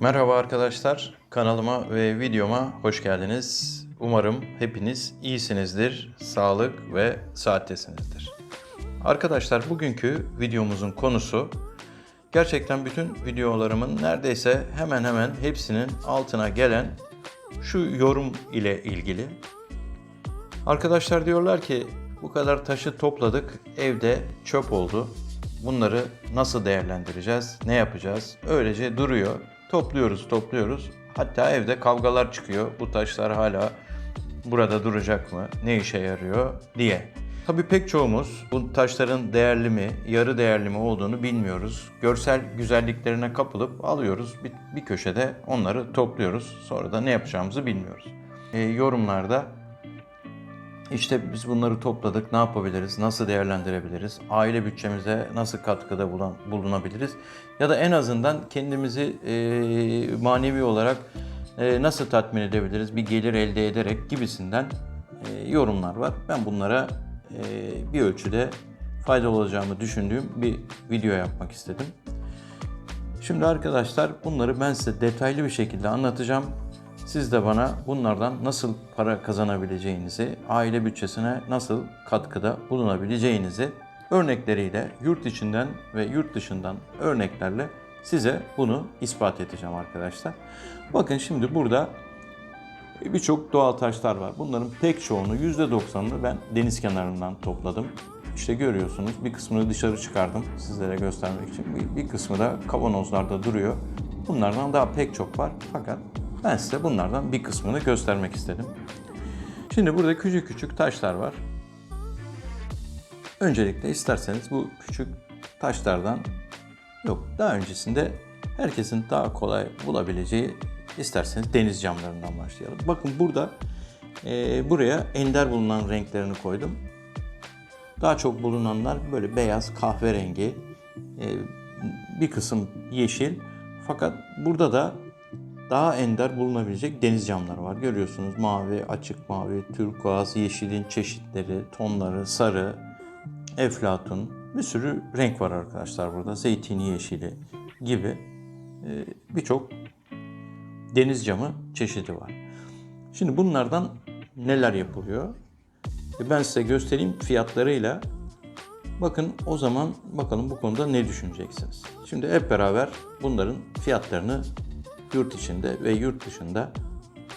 Merhaba arkadaşlar, kanalıma ve videoma hoş geldiniz. Umarım hepiniz iyisinizdir, sağlık ve saattesinizdir. Arkadaşlar bugünkü videomuzun konusu gerçekten bütün videolarımın neredeyse hemen hemen hepsinin altına gelen şu yorum ile ilgili. Arkadaşlar diyorlar ki bu kadar taşı topladık, evde çöp oldu. Bunları nasıl değerlendireceğiz, ne yapacağız? Öylece duruyor. Topluyoruz, topluyoruz. Hatta evde kavgalar çıkıyor. Bu taşlar hala burada duracak mı? Ne işe yarıyor diye. Tabii pek çoğumuz bu taşların değerli mi, yarı değerli mi olduğunu bilmiyoruz. Görsel güzelliklerine kapılıp alıyoruz. Bir, bir köşede onları topluyoruz. Sonra da ne yapacağımızı bilmiyoruz. E, yorumlarda işte biz bunları topladık, ne yapabiliriz, nasıl değerlendirebiliriz, aile bütçemize nasıl katkıda bulan- bulunabiliriz ya da en azından kendimizi e, manevi olarak e, nasıl tatmin edebiliriz, bir gelir elde ederek gibisinden e, yorumlar var. Ben bunlara e, bir ölçüde faydalı olacağımı düşündüğüm bir video yapmak istedim. Şimdi arkadaşlar bunları ben size detaylı bir şekilde anlatacağım. Siz de bana bunlardan nasıl para kazanabileceğinizi, aile bütçesine nasıl katkıda bulunabileceğinizi örnekleriyle yurt içinden ve yurt dışından örneklerle size bunu ispat edeceğim arkadaşlar. Bakın şimdi burada birçok doğal taşlar var. Bunların pek çoğunu %90'ını ben deniz kenarından topladım. İşte görüyorsunuz bir kısmını dışarı çıkardım sizlere göstermek için. Bir, kısmı da kavanozlarda duruyor. Bunlardan daha pek çok var. Fakat ben size bunlardan bir kısmını göstermek istedim. Şimdi burada küçük küçük taşlar var. Öncelikle isterseniz bu küçük taşlardan yok daha öncesinde herkesin daha kolay bulabileceği isterseniz deniz camlarından başlayalım. Bakın burada e, buraya ender bulunan renklerini koydum. Daha çok bulunanlar böyle beyaz, kahverengi, e, bir kısım yeşil. Fakat burada da daha ender bulunabilecek deniz camları var. Görüyorsunuz mavi, açık mavi, turkuaz, yeşilin çeşitleri, tonları, sarı, eflatun bir sürü renk var arkadaşlar burada. Zeytini yeşili gibi e, birçok deniz camı çeşidi var. Şimdi bunlardan neler yapılıyor? E, Ben size göstereyim fiyatlarıyla. Bakın o zaman bakalım bu konuda ne düşüneceksiniz. Şimdi hep beraber bunların fiyatlarını yurt içinde ve yurt dışında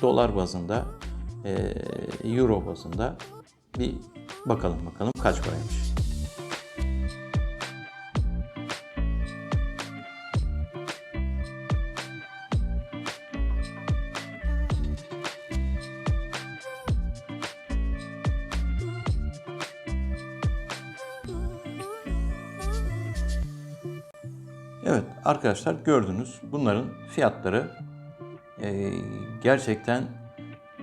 dolar bazında, euro bazında bir bakalım bakalım kaç paraymış. Evet arkadaşlar gördünüz bunların fiyatları e, gerçekten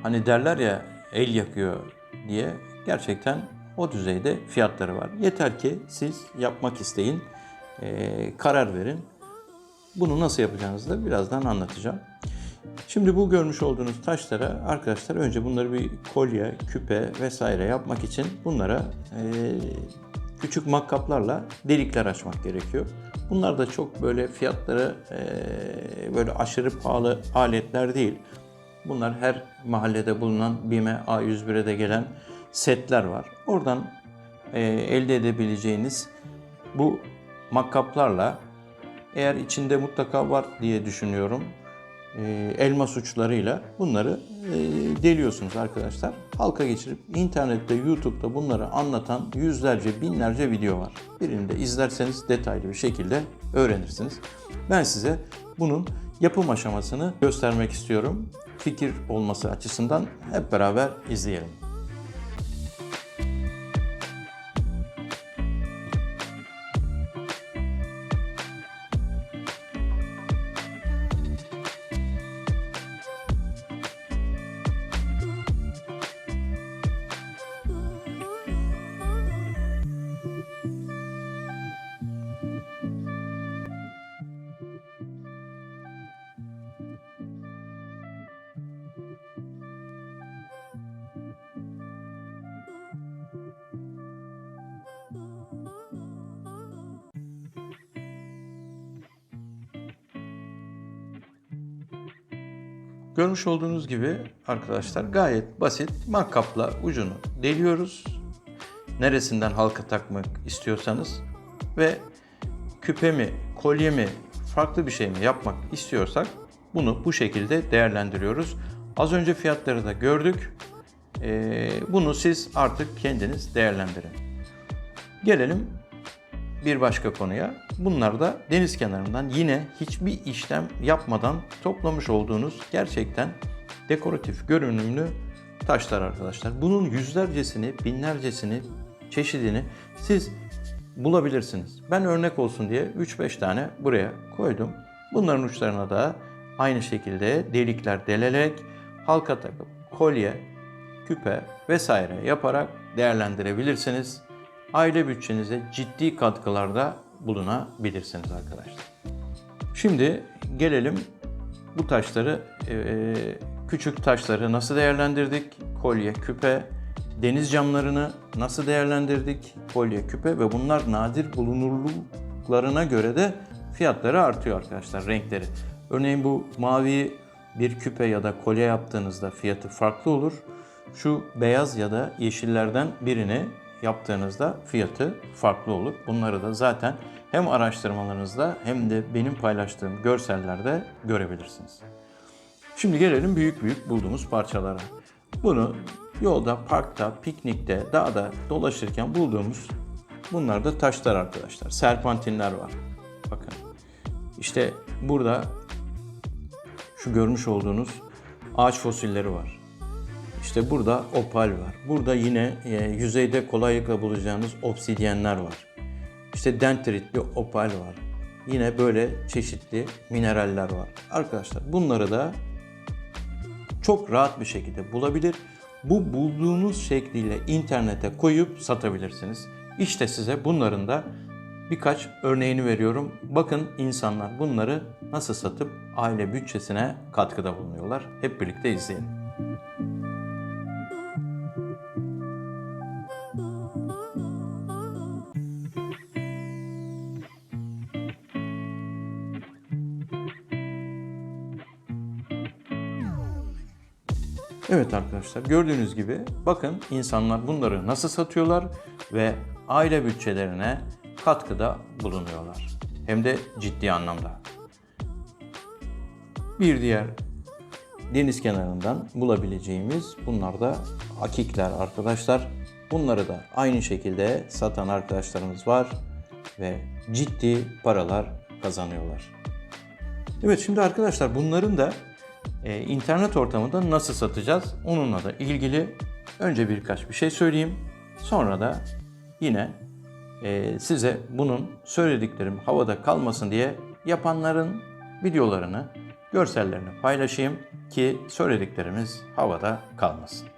hani derler ya el yakıyor diye gerçekten o düzeyde fiyatları var. Yeter ki siz yapmak isteyin, e, karar verin. Bunu nasıl yapacağınızı da birazdan anlatacağım. Şimdi bu görmüş olduğunuz taşlara arkadaşlar önce bunları bir kolye, küpe vesaire yapmak için bunlara e, küçük makkaplarla delikler açmak gerekiyor. Bunlar da çok böyle fiyatları e, böyle aşırı pahalı aletler değil. Bunlar her mahallede bulunan BİM'e A101'e de gelen setler var. Oradan e, elde edebileceğiniz bu makkaplarla eğer içinde mutlaka var diye düşünüyorum e, elmas uçlarıyla bunları e, deliyorsunuz arkadaşlar. Halka geçirip internette, YouTube'da bunları anlatan yüzlerce, binlerce video var. Birini de izlerseniz detaylı bir şekilde öğrenirsiniz. Ben size bunun yapım aşamasını göstermek istiyorum. Fikir olması açısından hep beraber izleyelim. Görmüş olduğunuz gibi arkadaşlar gayet basit makkapla ucunu deliyoruz. Neresinden halka takmak istiyorsanız ve küpe mi, kolye mi, farklı bir şey mi yapmak istiyorsak bunu bu şekilde değerlendiriyoruz. Az önce fiyatları da gördük. Ee, bunu siz artık kendiniz değerlendirin. Gelelim bir başka konuya. Bunlar da deniz kenarından yine hiçbir işlem yapmadan toplamış olduğunuz gerçekten dekoratif görünümlü taşlar arkadaşlar. Bunun yüzlercesini, binlercesini, çeşidini siz bulabilirsiniz. Ben örnek olsun diye 3-5 tane buraya koydum. Bunların uçlarına da aynı şekilde delikler delerek halka takıp kolye, küpe vesaire yaparak değerlendirebilirsiniz. Aile bütçenize ciddi katkılarda bulunabilirsiniz arkadaşlar. Şimdi gelelim bu taşları, e, küçük taşları nasıl değerlendirdik? Kolye, küpe, deniz camlarını nasıl değerlendirdik? Kolye, küpe ve bunlar nadir bulunurluklarına göre de fiyatları artıyor arkadaşlar, renkleri. Örneğin bu mavi bir küpe ya da kolye yaptığınızda fiyatı farklı olur. Şu beyaz ya da yeşillerden birini yaptığınızda fiyatı farklı olur. Bunları da zaten hem araştırmalarınızda hem de benim paylaştığım görsellerde görebilirsiniz. Şimdi gelelim büyük büyük bulduğumuz parçalara. Bunu yolda, parkta, piknikte, dağda dolaşırken bulduğumuz bunlar da taşlar arkadaşlar. Serpantinler var. Bakın. İşte burada şu görmüş olduğunuz ağaç fosilleri var. İşte burada opal var. Burada yine e, yüzeyde kolaylıkla bulacağınız obsidyenler var. İşte dendritli opal var. Yine böyle çeşitli mineraller var. Arkadaşlar bunları da çok rahat bir şekilde bulabilir. Bu bulduğunuz şekliyle internete koyup satabilirsiniz. İşte size bunların da birkaç örneğini veriyorum. Bakın insanlar bunları nasıl satıp aile bütçesine katkıda bulunuyorlar. Hep birlikte izleyelim. Evet arkadaşlar gördüğünüz gibi bakın insanlar bunları nasıl satıyorlar ve aile bütçelerine katkıda bulunuyorlar. Hem de ciddi anlamda. Bir diğer deniz kenarından bulabileceğimiz bunlar da akikler arkadaşlar. Bunları da aynı şekilde satan arkadaşlarımız var ve ciddi paralar kazanıyorlar. Evet şimdi arkadaşlar bunların da e, internet ortamında nasıl satacağız onunla da ilgili önce birkaç bir şey söyleyeyim. Sonra da yine e, size bunun söylediklerim havada kalmasın diye yapanların videolarını, görsellerini paylaşayım ki söylediklerimiz havada kalmasın.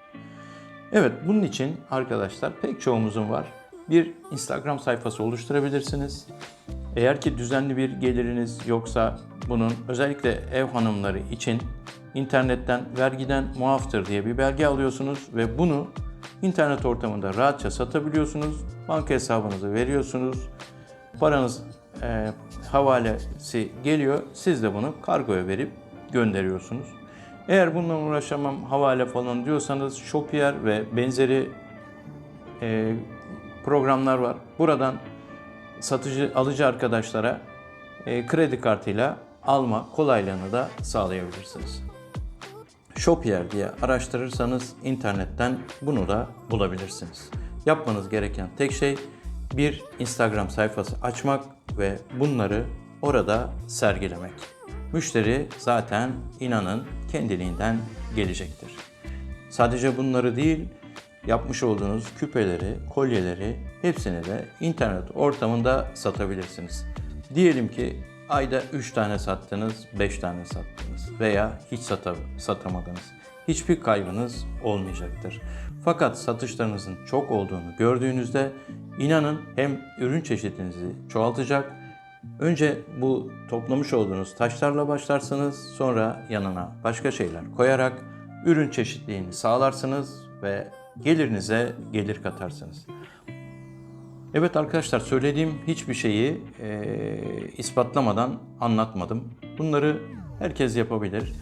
Evet bunun için arkadaşlar pek çoğumuzun var. Bir Instagram sayfası oluşturabilirsiniz. Eğer ki düzenli bir geliriniz yoksa bunun özellikle ev hanımları için internetten vergiden muaftır diye bir belge alıyorsunuz ve bunu internet ortamında rahatça satabiliyorsunuz. Banka hesabınızı veriyorsunuz. Paranız e, havalesi geliyor. Siz de bunu kargoya verip gönderiyorsunuz. Eğer bununla uğraşamam havale falan diyorsanız Shopier ve benzeri e, programlar var. Buradan satıcı alıcı arkadaşlara e, kredi kartıyla alma kolaylığını da sağlayabilirsiniz. Shopier diye araştırırsanız internetten bunu da bulabilirsiniz. Yapmanız gereken tek şey bir Instagram sayfası açmak ve bunları orada sergilemek. Müşteri zaten inanın kendiliğinden gelecektir. Sadece bunları değil, yapmış olduğunuz küpeleri, kolyeleri hepsini de internet ortamında satabilirsiniz. Diyelim ki ayda 3 tane sattınız, 5 tane sattınız veya hiç sata, satamadınız. Hiçbir kaybınız olmayacaktır. Fakat satışlarınızın çok olduğunu gördüğünüzde inanın hem ürün çeşidinizi çoğaltacak, önce bu toplamış olduğunuz taşlarla başlarsınız, sonra yanına başka şeyler koyarak ürün çeşitliliğini sağlarsınız ve gelirinize gelir katarsınız. Evet arkadaşlar söylediğim hiçbir şeyi e, ispatlamadan anlatmadım. Bunları herkes yapabilir.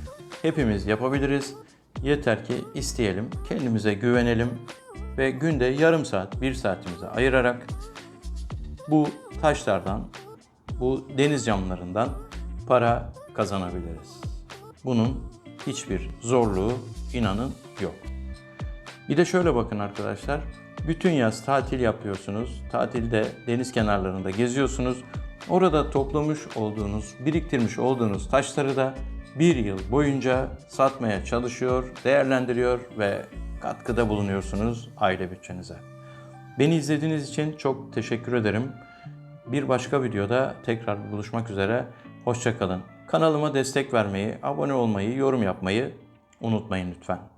hepimiz yapabiliriz. Yeter ki isteyelim, kendimize güvenelim ve günde yarım saat, bir saatimizi ayırarak bu taşlardan, bu deniz camlarından para kazanabiliriz. Bunun hiçbir zorluğu inanın yok. Bir de şöyle bakın arkadaşlar. Bütün yaz tatil yapıyorsunuz. Tatilde deniz kenarlarında geziyorsunuz. Orada toplamış olduğunuz, biriktirmiş olduğunuz taşları da bir yıl boyunca satmaya çalışıyor, değerlendiriyor ve katkıda bulunuyorsunuz aile bütçenize. Beni izlediğiniz için çok teşekkür ederim. Bir başka videoda tekrar buluşmak üzere. Hoşçakalın. Kanalıma destek vermeyi, abone olmayı, yorum yapmayı unutmayın lütfen.